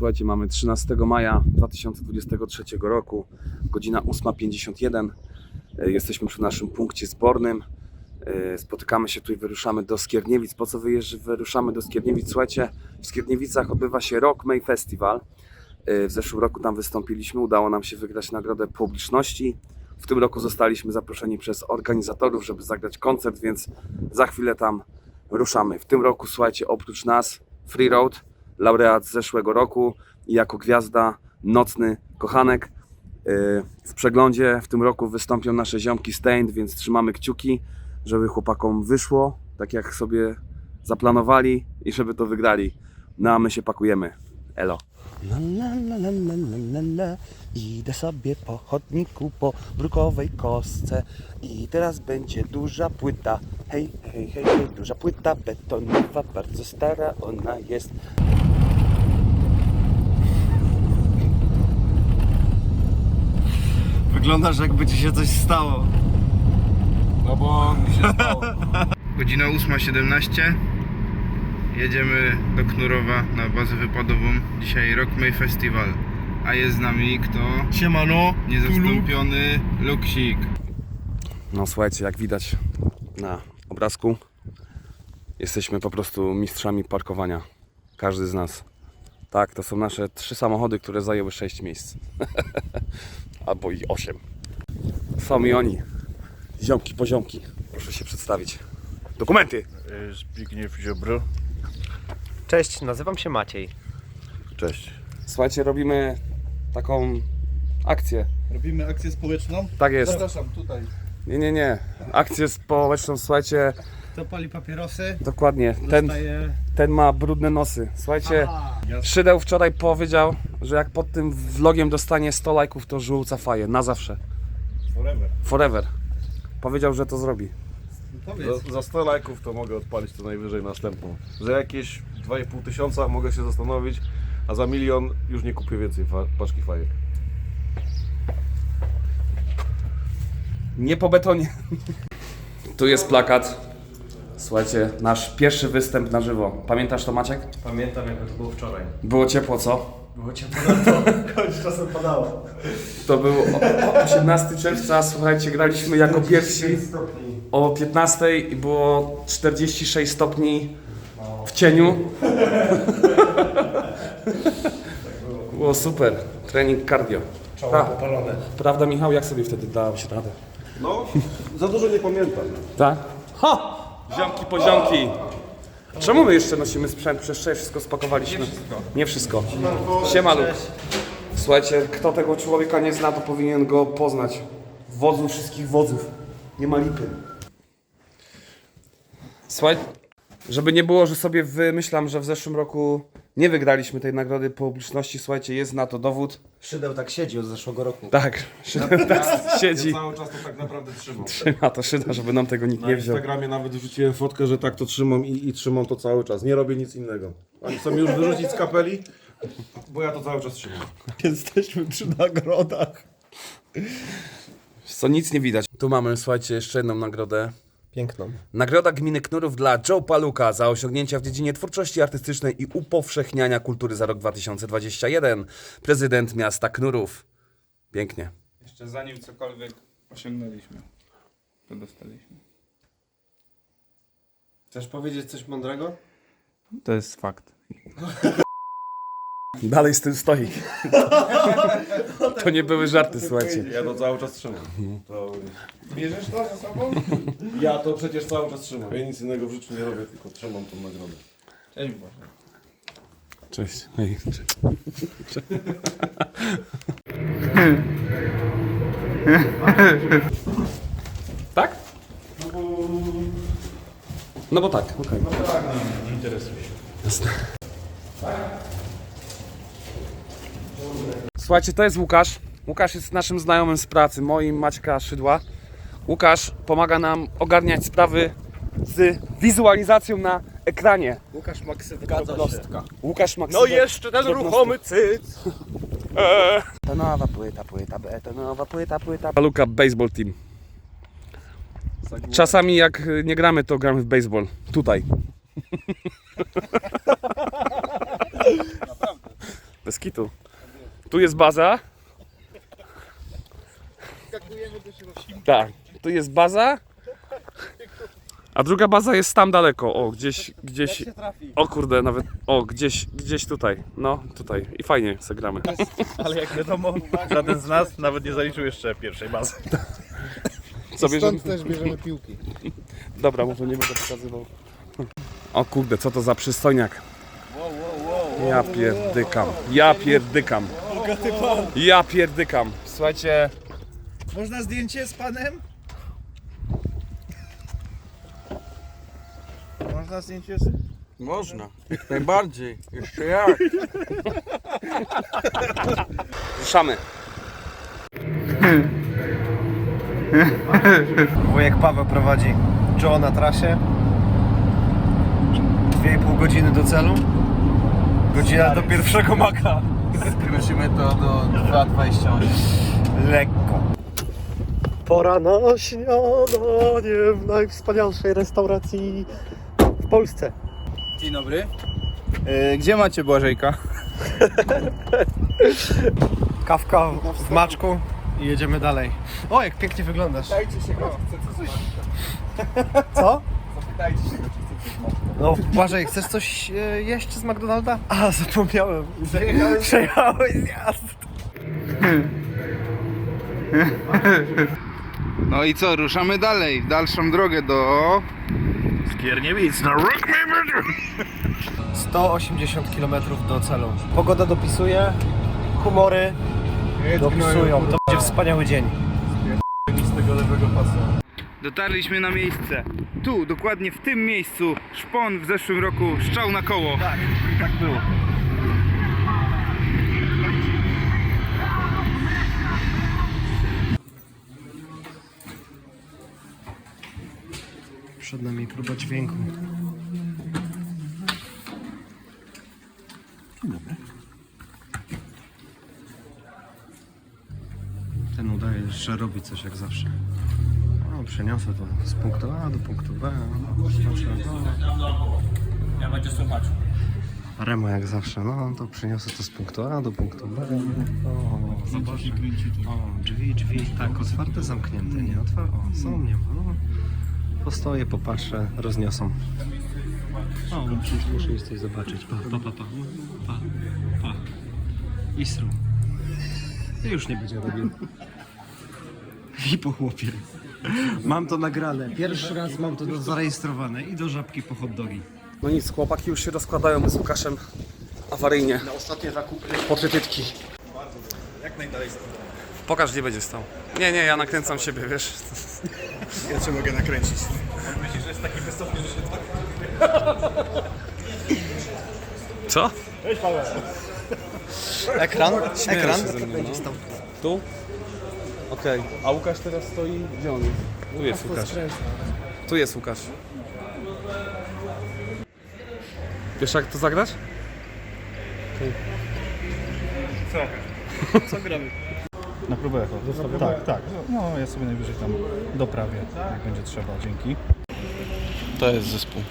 Słuchajcie, mamy 13 maja 2023 roku, godzina 8.51. E, Jesteśmy przy naszym punkcie zbornym. E, Spotykamy się tu i wyruszamy do Skierniewic. Po co wyruszamy do Skierniewic? Słuchajcie, w Skierniewicach odbywa się Rock May Festival. E, W zeszłym roku tam wystąpiliśmy, udało nam się wygrać nagrodę publiczności. W tym roku zostaliśmy zaproszeni przez organizatorów, żeby zagrać koncert, więc za chwilę tam ruszamy. W tym roku, słuchajcie, oprócz nas Free Road, laureat zeszłego roku i jako gwiazda nocny kochanek. Yy, W przeglądzie w tym roku wystąpią nasze ziomki Stained, więc trzymamy kciuki, żeby chłopakom wyszło, tak jak sobie zaplanowali i żeby to wygrali. No a my się pakujemy. Elo. La, la, la, la, la, la. Idę sobie po chodniku po brukowej kostce i teraz będzie duża płyta. Hej, hej, hej, hej, duża płyta betonowa, bardzo stara ona jest. Wyglądasz jakby ci się coś stało. No bo mi się stało. Godzina 8.17. Jedziemy do Knurowa na bazę wypadową. Dzisiaj Rock May Festival. A jest z nami kto? Siemano, Niezastąpiony Luksik. No słuchajcie, jak widać na obrazku, jesteśmy po prostu mistrzami parkowania. Każdy z nas. Tak, to są nasze trzy samochody, które zajęły sześć miejsc. Albo i osiem. Są i oni. Ziomki, poziomki. Proszę się przedstawić. Dokumenty! Zbigniew Ziobro. Cześć, nazywam się Maciej. Cześć. Słuchajcie, robimy taką akcję. Robimy akcję społeczną. Tak jest. Zapraszam tutaj. Nie, nie, nie. Akcję społeczną, słuchajcie, Kto pali papierosy, dokładnie. Ten, dostaje... ten ma brudne nosy. Słuchajcie, Aha. Szydeł wczoraj powiedział, że jak pod tym vlogiem dostanie 100 lajków, to żółca faje. Na zawsze. Forever. Forever. Powiedział, że to zrobi. Powiedz. Za, za 100 lajków to mogę odpalić to najwyżej następną. Za jakieś 2,5 tysiąca mogę się zastanowić, a za milion już nie kupię więcej fa- paczki fajek. Nie po betonie. Tu jest plakat. Słuchajcie, nasz pierwszy występ na żywo. Pamiętasz to Maciek? Pamiętam jak to było wczoraj. Było ciepło, co? Było ciepło na to, choć czasem padało. To był o- o 18 czerwca, słuchajcie, graliśmy jako pierwsi o 15 i było 46 stopni w cieniu. Było super. Trening cardio. Pra, prawda Michał, jak sobie wtedy dałeś radę? No, za dużo nie pamiętam. Tak? Ha! Ziomki poziomki. Czemu my jeszcze nosimy sprzęt? Przecież wczoraj wszystko spakowaliśmy. Nie wszystko. Siema Luk. Słuchajcie, kto tego człowieka nie zna, to powinien go poznać. Wodzu wszystkich wodzów. Nie ma lipy. Słuchaj, żeby nie było, że sobie wymyślam, że w zeszłym roku nie wygraliśmy tej nagrody publiczności, słuchajcie, jest na to dowód. Szydeł tak siedzi od zeszłego roku. Tak, Szydem tak siedzi. Cały czas to tak naprawdę trzymam. Trzyma to Szyda, żeby nam tego nikt Na nie wziął. Instagramie nawet wrzuciłem fotkę, że tak to trzymam i, i trzymam to cały czas. Nie robię nic innego. Oni chcą już wyrzucić z kapeli, bo ja to cały czas trzymam. Jesteśmy przy nagrodach. Co nic nie widać. Tu mamy, słuchajcie, jeszcze jedną nagrodę. Piękną. Nagroda Gminy Knurów dla Joe Paluka za osiągnięcia w dziedzinie twórczości artystycznej i upowszechniania kultury za rok 2021. Prezydent miasta Knurów. Pięknie. Jeszcze zanim cokolwiek osiągnęliśmy, to dostaliśmy. Chcesz powiedzieć coś mądrego? To jest fakt. Dalej z tym stoi. To nie były żarty, słuchajcie. Ja to cały czas trzymam. To... Bierzesz to ze sobą? Ja to przecież cały czas trzymam. Ja nic innego w życiu nie robię, tylko trzymam tą nagrodę. Cześć Boże. Cześć. Hej. Tak? No bo tak, okej. No tak, nie interesuje się. Jasne. Słuchajcie, to jest Łukasz. Łukasz jest naszym znajomym z pracy, moim Maćka Szydła. Łukasz pomaga nam ogarniać sprawy z wizualizacją na ekranie. Łukasz Maksywka. Łukasz. No jeszcze ten ruchomy cyc. To nowa płyta, płyta, betonowa płyta, płyta. Paluka Baseball Team. Czasami jak y, nie gramy, to gramy w baseball. Tutaj. Bez kitu. Tu jest baza. Tak, tu jest baza. A druga baza jest tam daleko. O, gdzieś, gdzieś. O kurde, nawet. O, gdzieś, gdzieś tutaj. No, tutaj. I fajnie se gramy. Ale jak wiadomo, żaden z nas nawet nie zaliczył jeszcze pierwszej bazy. Co bierzemy? Stąd też bierzemy piłki. Dobra, może nie będę pokazywał. O kurde, co to za przystojniak. Ja pierdykam. Ja pierdykam. Ja pierdykam. Słuchajcie, Można zdjęcie z panem? Można zdjęcie z... Można, jak najbardziej. Jeszcze jak. ruszamy. Wujek Paweł prowadzi Joe na trasie. 2,5 godziny do celu. Godzina do pierwszego maka. Skrócimy to do 2,28. Lekko. Pora na śniadanie w najwspanialszej restauracji w Polsce. Dzień dobry. E, gdzie macie Błażejka? Kawka w maczku i jedziemy dalej. O, jak pięknie wyglądasz. Co? No, Błażej, chcesz coś e, jeść z McDonalda? A, zapomniałem. Przejechałeś, Przejechałeś zjazd. No i co, ruszamy dalej, w dalszą drogę do... Skierniewic na Rock 180 km do celu. Pogoda dopisuje, humory dopisują. To będzie wspaniały dzień. Dotarliśmy na miejsce. Tu, dokładnie w tym miejscu, szpon w zeszłym roku szczał na koło. Tak, tak było. Przed nami próba dźwięku. Dzień dobry. Ten udaje, że robi coś jak zawsze. Przeniosę to z punktu A do punktu B. Ja będzie słuchać. Remo jak zawsze, no to przeniosę to z punktu A do punktu B. O, zobacz. O, drzwi, drzwi, tak, otwarte, zamknięte, nie otwarte. O, są, nie ma. No. Postoję, popatrzę, rozniosą. O, muszę, muszę iść coś zobaczyć. Pa, pa, pa, pa. pa, pa. Isru. Już nie będzie robił. I po chłopie. Mam to nagrane. Pierwszy raz mam to do- zarejestrowane i do żabki po hot dogi. No nic, chłopaki już się rozkładają, my z Łukaszem awaryjnie. Na ostatnie zakupy. Po trytytki. Jak najdalej Pokaż, gdzie będzie stał. Nie, nie, ja nakręcam siebie, wiesz. Ja cię mogę nakręcić. Co? Ekran? Ekran? się ze mną, no. Tu? Okej. A Łukasz teraz stoi... Gdzie on jest? Tu jest Łukasz. Tu jest Łukasz. Wiesz jak to zagrać? Na próbę echo. Tak, tak. No ja sobie najwyżej tam doprawię, jak będzie trzeba. Dzięki. To jest zespół.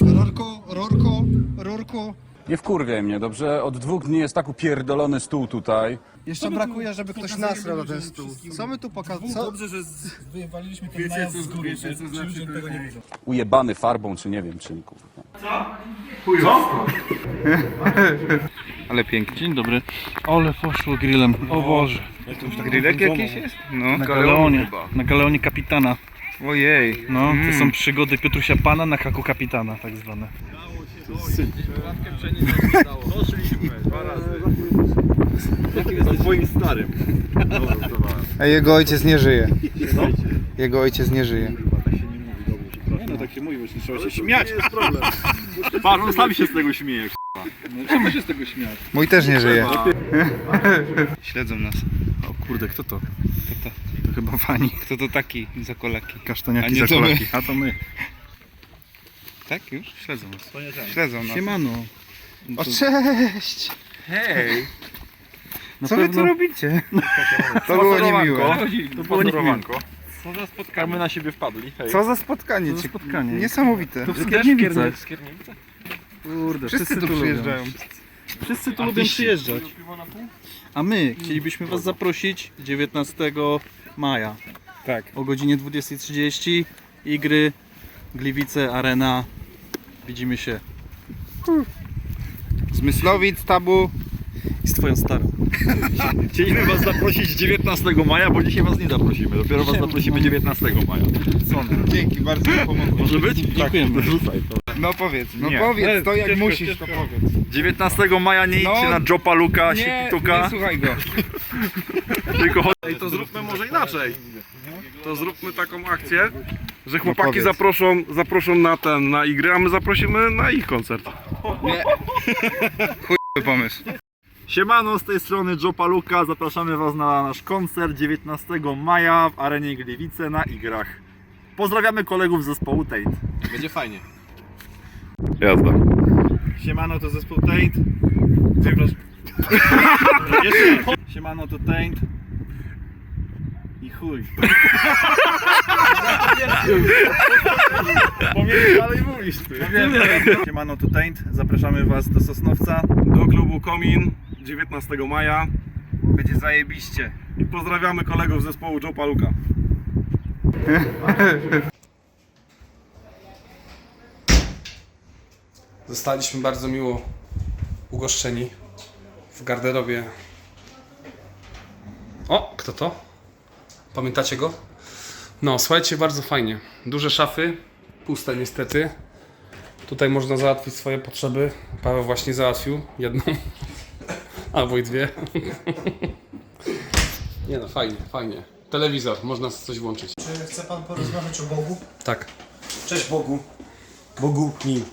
Rorko, rorko, rorko. Nie wkurwiaj mnie, dobrze? Od dwóch dni jest tak upierdolony stół tutaj. Jeszcze brakuje, żeby ktoś nasrał na ten stół. Co my tu pokazujemy? Co? Ujebany farbą, czy nie wiem czym, kurwa. Ale pięknie. Dzień dobry. Ole poszło grillem. O Boże. Grillek jakiś jest? No, Na galeonie. Na galeonie kapitana. Ojej. No, to są przygody Piotrusia Pana na haku kapitana, tak zwane. A jego ojciec nie żyje. Jego ojciec nie żyje. No tak się mówi, bo trzeba się śmiać. jest problem. Pan, on sam się z tego śmieje, k***a. No, Czemu się z tego śmiać? Mój też nie żyje. Śledzą nas. O kurde, kto to? Kto to? To chyba fani. Kto to taki za kolaki? Kasztaniaki nie za to kolaki. A to my. Tak już? Śledzą nas. Śledzą nas. Siemano. O cześć! Hej! Co wy tu robicie? To było niemiłe. To było niemiłko. Co za spotkanie? na siebie wpadli. Hej. Co za spotkanie? Co za cie- spotkanie? Niesamowite. To w Skierniewicach. Kurde, Wszyscy tu przyjeżdżają. Wszyscy tu lubią przyjeżdżać. A my chcielibyśmy Was zaprosić 19 maja Tak. o godzinie 20.30. Igry, Gliwice, Arena. Widzimy się. Zmyslowic, tabu. I z Twoją starą. Chcieliśmy Was zaprosić 19 maja, bo dzisiaj Was nie zaprosimy. Dopiero Was zaprosimy 19 maja. Dzięki, bardzo mi pomogło. Może być? Dziękujemy. Rzucaj to. No powiedz, no Nie. powiedz to jak Ciężko, musisz, ciężko. to powiedz. 19 maja nie idźcie No, na Jopa Luka, Nie, nie słuchaj go. tylko chodź. Ej, to zróbmy może inaczej. To zróbmy taką akcję, że chłopaki powiedz. zaproszą, zaproszą na ten, na igry, a my zaprosimy na ich koncert. Chuj pomysł. Siemano, z tej strony Jopa Luka. Zapraszamy Was na nasz koncert 19 maja w arenie Gliwice na Igrach. Pozdrawiamy kolegów z zespołu Tate. Będzie fajnie. Jazda. Siemano to zespół. Jeszcze raz. Siemano to Taint. Chuj. Pomiędzy dalej mówisz ty. Siemano to Taint. Zapraszamy Was do Sosnowca. Do klubu Komin 19 maja Będzie zajebiście. i pozdrawiamy kolegów z zespołu Joe Paluka. Zostaliśmy bardzo miło ugoszczeni w garderobie. O, kto to? Pamiętacie go? No, słuchajcie, bardzo fajnie. Duże szafy, puste niestety. Tutaj można załatwić swoje potrzeby. Paweł właśnie załatwił jedną albo i dwie. Nie no, fajnie, fajnie. Telewizor, można coś włączyć. Czy chce pan porozmawiać o Bogu? Tak. Cześć Bogu. Bogu mi.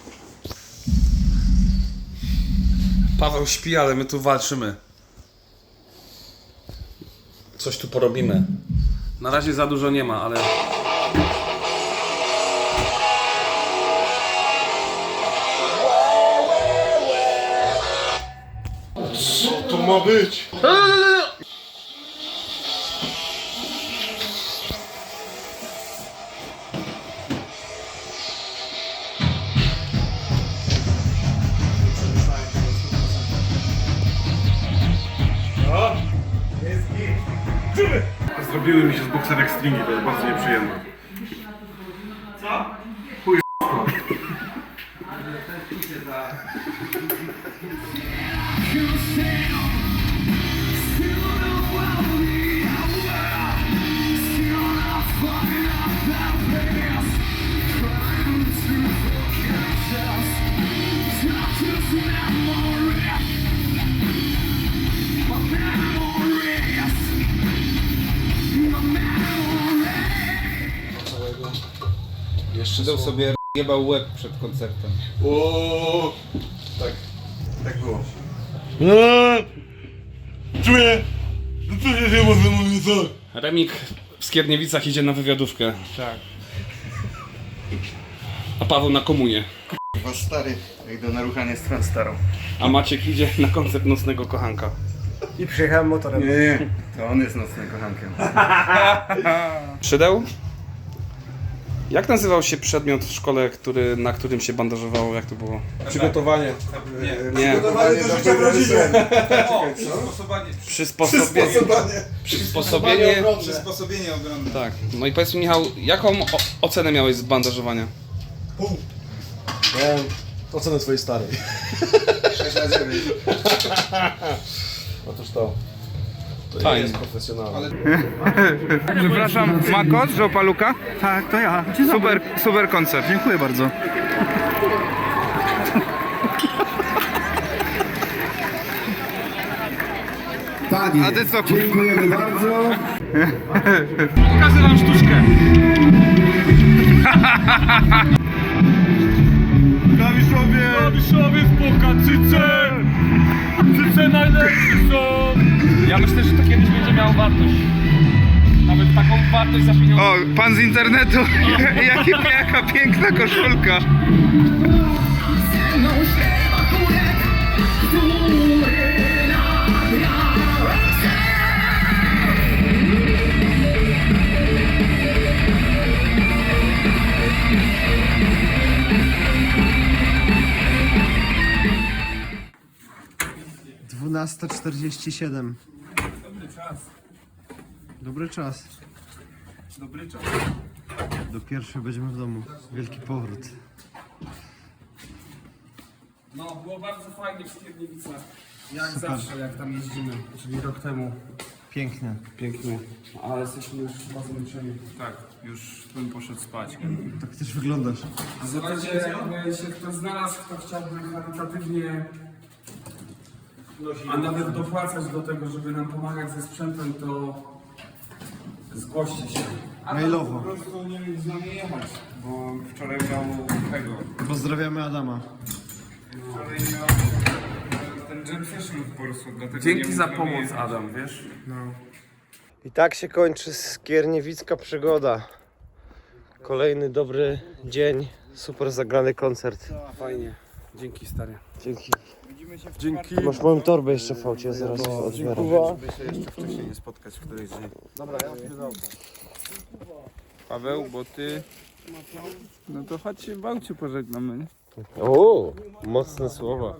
Paweł śpi, ale my tu walczymy. Coś tu porobimy. Na razie za dużo nie ma, ale. To ma być? Zrobiły mi się z bokserek stringi, to jest bardzo nieprzyjemne. Sobie jebał łeb przed koncertem. Remik w Skierniewicach idzie na wywiadówkę. Tak. A Paweł na komunię. Was stary, jak do naruchania stron starą. A Maciek idzie na koncert nocnego kochanka. I przyjechałem motorem. Nie, nie, to on jest nocnym kochankiem. Szydeł? Jak nazywał się przedmiot w szkole, który, na którym się bandażowało? Jak to było? Przygotowanie. Nie. do życia w rodzinie. Przysposobienie. Przysposobienie. Przysposobienie ogromne. Tak. No i powiedz mi Michał, jaką o- ocenę miałeś z bandażowania? Miałem ocenę twojej starej. 6 na 9. Otóż to. To Fajnie. nie jest profesjonalne. Przepraszam, Mako z Joe Paluka? Tak, to ja. Super, super koncert. Dziękuję bardzo. A ty co? Dziękujemy bardzo. Pokażę wam sztuczkę. Klawiszowie! Klawiszowie w pokacyce! Cyce najlepsze są! Ja myślę, że to kiedyś będzie miało wartość. Nawet taką wartość za pieniądze. O, pan z internetu. Jaki, jaka piękna koszulka. 12.47. Dobry czas. Dobry czas. Dobry czas. Do pierwszej będziemy w domu. Wielki powrót. No, było bardzo fajnie w Skierniewicach. Jak zawsze, jak tam jeździmy, czyli rok temu. Pięknie. Pięknie. Ale jesteśmy już chyba zmęczeni. Tak, już bym poszedł spać. Tak też wyglądasz. Zobaczcie, jakby się ktoś znalazł, kto chciałby charytatywnie, a nawet dopłacać do tego, żeby nam pomagać ze sprzętem, to zgłoście się. A Mailowo. Po prostu nie wiem, z nami jechać, bo wczoraj miał tego. Pozdrawiamy Adama. Wczoraj miał ten jam session po prostu, dlatego Dzięki za pomoc, Adam, wiesz? I tak się kończy skierniewicka przygoda. Kolejny dobry dzień. Super zagrany koncert. Fajnie. Dzięki, stary. Dzięki. Dzięki. Masz moją torbę jeszcze w fałcie, zaraz odbieram. Żeby się jeszcze wcześniej nie spotkać w którejś dzień. Paweł, bo ty... No to chodź się w aucie pożegnamy? O, mocne słowa.